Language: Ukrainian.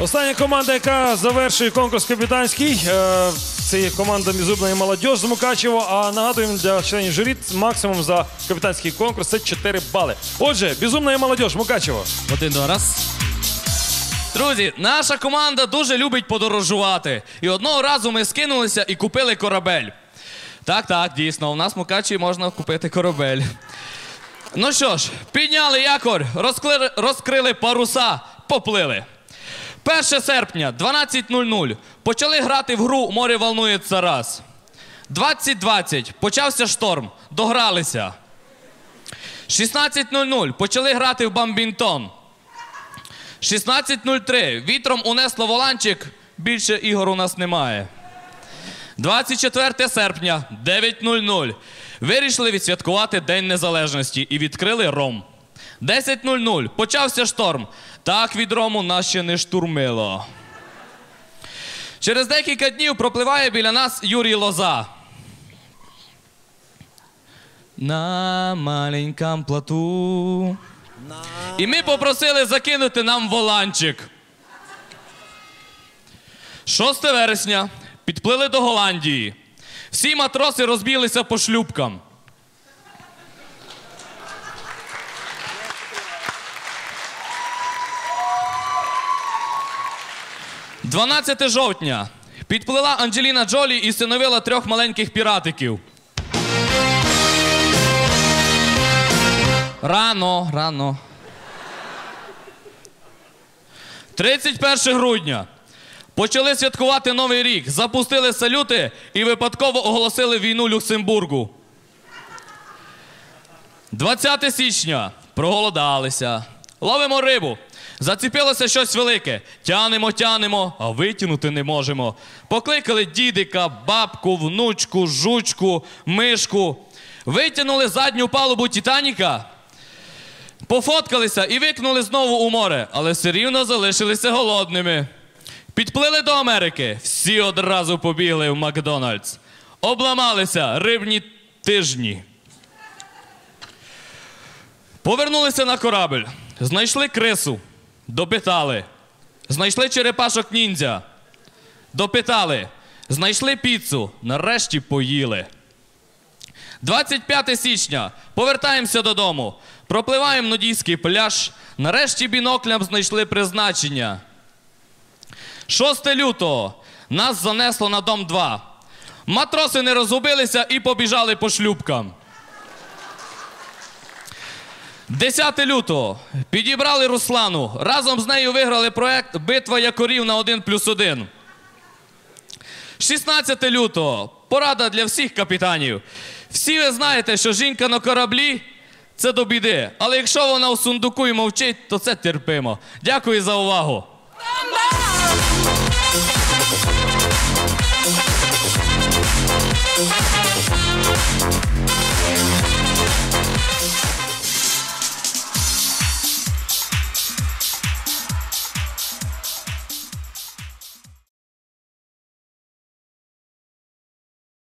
Остання команда, яка завершує конкурс капітанський, е, це є команда Мізубна і молодь з Мукачево. А нагадуємо для членів журі максимум за капітанський конкурс це 4 бали. Отже, безумна і молодь, Мукачево. Один два раз. Друзі, наша команда дуже любить подорожувати. І одного разу ми скинулися і купили корабель. Так, так, дійсно, у нас в Мукачеві можна купити корабель. Ну що ж, підняли якорь, розкрили, паруса, поплили. 1 серпня, 12.00. Почали грати в гру Море волнується раз. 20.20. Почався шторм. Догралися. 16.00. Почали грати в бамбінтон. 16.03. Вітром унесло воланчик. Більше ігор у нас немає. 24 серпня, 9.00. Вирішили відсвяткувати День Незалежності і відкрили ром. 10.00. Почався шторм. Так від рому нас ще не штурмило. Через декілька днів пропливає біля нас Юрій Лоза. На маленькому плоту. І ми попросили закинути нам воланчик. 6 вересня підплили до Голландії. Всі матроси розбілися по шлюбкам. – 12 жовтня. Підплила Анджеліна Джолі і синовила трьох маленьких піратиків. Рано, рано. 31 грудня. Почали святкувати Новий рік, запустили салюти і випадково оголосили війну Люксембургу. 20 січня. Проголодалися. Ловимо рибу. Заціпилося щось велике. Тянемо, тянемо, а витягнути не можемо. Покликали дідика, бабку, внучку, жучку, мишку. Витягнули задню палубу Титаніка. Пофоткалися і викнули знову у море, але все рівно залишилися голодними. Підплили до Америки, всі одразу побігли в Макдональдс. Обламалися рибні тижні. Повернулися на корабль, знайшли крису, допитали. Знайшли черепашок ніндзя, допитали. Знайшли піцу, нарешті поїли. 25 січня. Повертаємося додому. Пропливаємо нудійський пляж. Нарешті біноклям знайшли призначення. 6 лютого. Нас занесло на дом 2. Матроси не розгубилися і побіжали по шлюбкам. 10 лютого підібрали Руслану. Разом з нею виграли проект Битва якорів на 1 плюс 1. 16 лютого порада для всіх капітанів. Всі ви знаєте, що жінка на кораблі це до біди. Але якщо вона у сундуку і мовчить, то це терпимо. Дякую за увагу. Bamba!